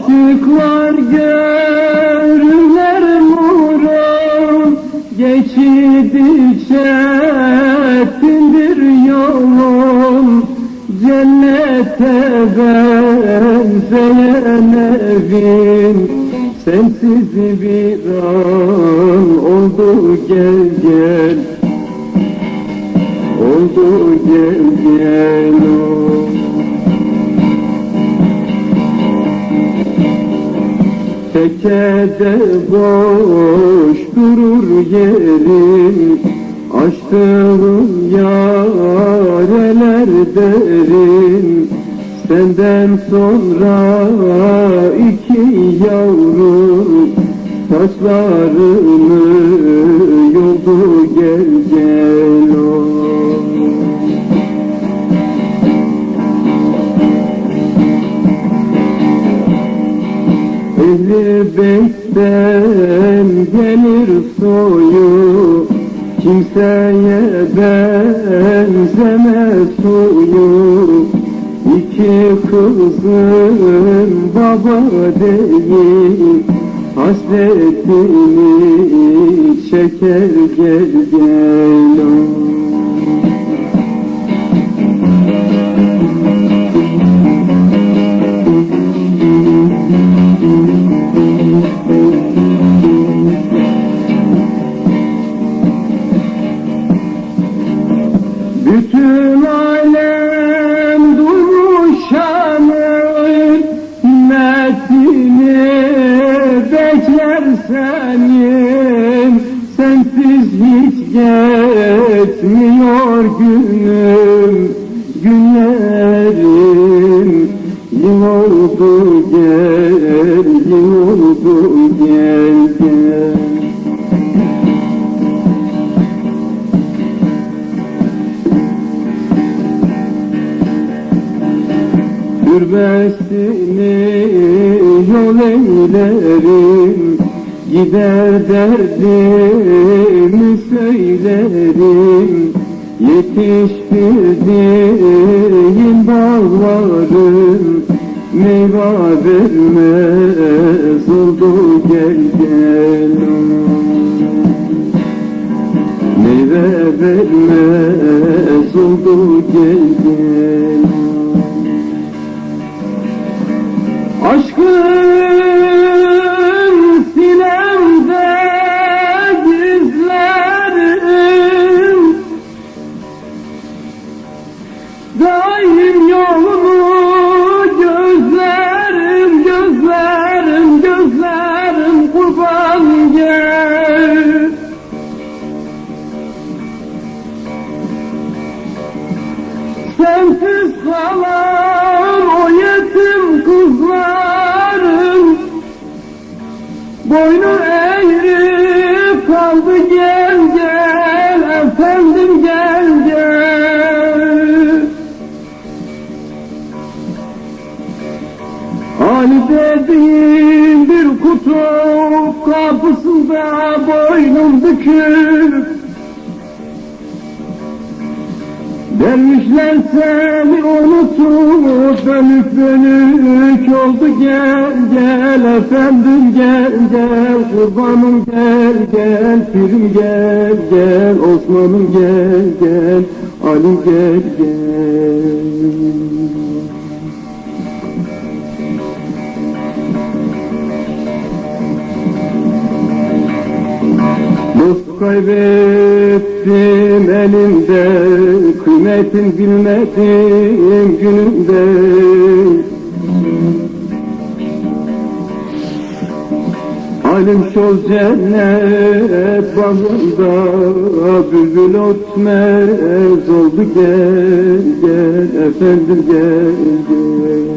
Aşıklar görürler nurun Geçidikçe tindir yolun. Cennete benzeyen evin. Sensiz bir an oldu gel gel. Oldu gel gel oh. Tekede boş durur yerin Açtığım yareler derin. Senden sonra iki yavrum. Saçlarını Ehli beytten gelir soyu Kimseye benzemez suyu İki kızın baba değil Hasretini çeker gel gel oh. Bütün alem duymuş şanın Metini bekler senin. Sensiz hiç geçmiyor günüm Günlerim. Yıl oldu gel Yıl oldu gel gel Türbesini yol eylerim Gider derdimi söylerim. Yetiştirdiğim bağlarım Meyve vermez oldu gel gel. Meyve vermez oldu gel Daim yolunu gözlerim, gözlerim, gözlerim kurban gel. Sensiz kalan o yetim kızlarım Boynu eğri kaldı gel gel efendim gel kapısında boynum bükük Dervişler seni unutup dönük dönük oldu gel gel efendim gel gel kurbanım gel gel pirim gel gel Osman'ım gel gel Ali gel gel kaybettim elimde Kıymetin bilmedim günümde. Halim şol cennet bağında Bülbül ötmez oldu gel gel Efendim gel gel